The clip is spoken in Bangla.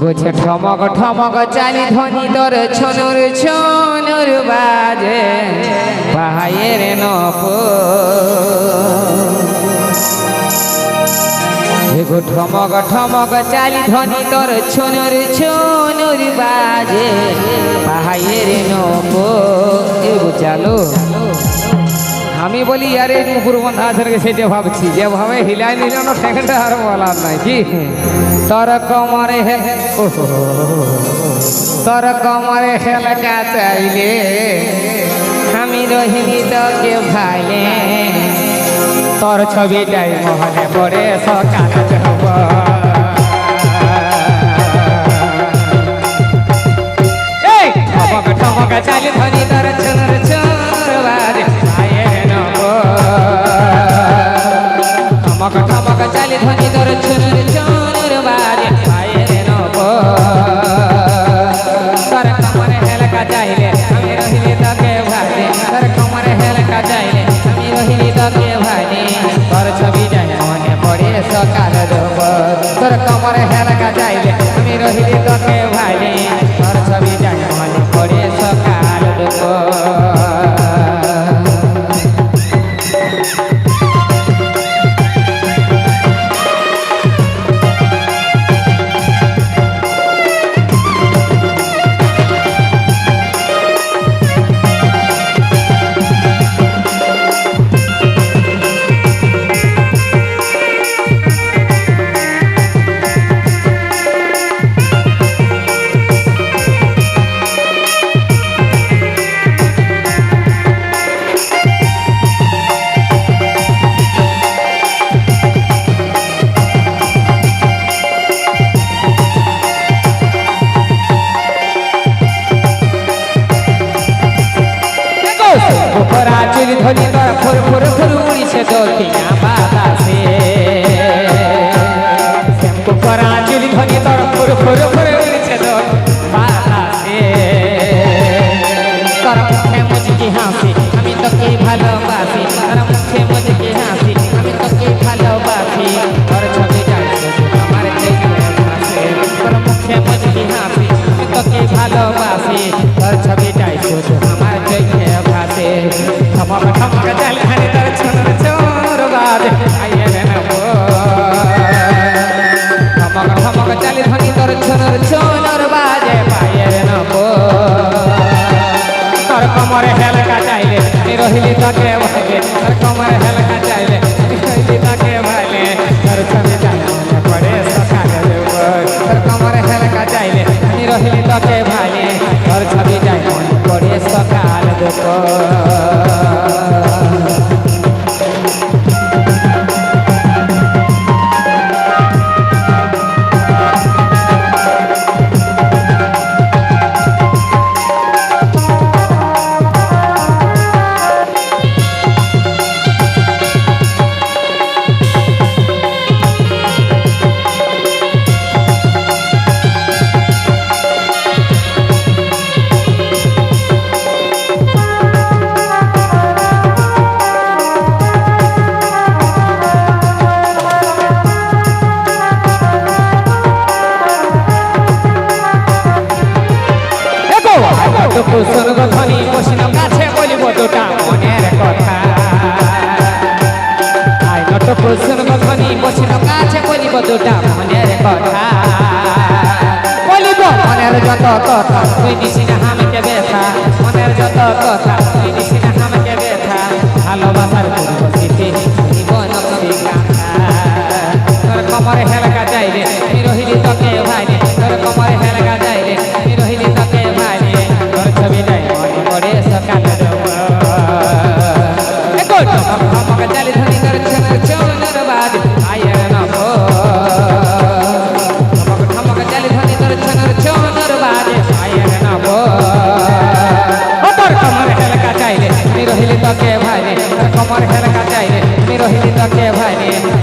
গোছে ঠমক ঠমক, চালি ধ্বনি তোর ছনুর ছনুর বাজে। পাহায়ের নপ এগো ঠমক ঠমক, চালি ধ্বনি তোর ছনুর ছনুর বাজে। পাহায়ের নপ এগো চালো। আমি বলি, আরে মুকুর বন্ধা আছে সেটা ভাবছি। যেভাবে হিলাই নিল, না সেখানটা আর বলার নাই। কি? তোর কমরে হে। তোর কমরে হেলকা চাইলে, আমি রহিনি তোকে ভাইলে। তোর ছবিটাই মহলে পড়ে, সকাল যাব হেলকা চাইলে আমি রহিলি তোকে ভাইলে তোর ছবি চুরি ধরি তোর ফুর ফুর ফুর উড়িছে দক্ষিণা বাতাসে। উপরা চুরি ধরি তোর ফুর ফুর ফুর উড়িছে বাতাসে। তোর মুখে মুচকি হাসি, আমি তোকে ভালোবাসি। তোর মুখে মুচকি হাসি, আমি তোকে ভালোবাসি। তোর ছবি যাইছে আমার তোর মুখে মুচকি হাসি, আমি তোকে ভালোবাসি। তোর ছবি যাইছে তোর কমরে হেলকা চাইলে। রহিলি তাকে ভাইলে তোর ছবি মনে পড়ে সকালে তোর কমরে হেলকা চাইলে রহিলি তাকে ভাইলে তোর ছবি মনে পড়ে সকাল দেব কুসর্গ ধনী বসিল কাছে বলিব দুটা মনের কথা। আই নট কুসর্গ ধনী বসিল কাছে বলিব দুটা মনের কথা। বলিব, মনের যত কথা, তুই দিছি না আমি কে ব্যথা, মনের যত কথা จักแก้ไพ่เนี่ย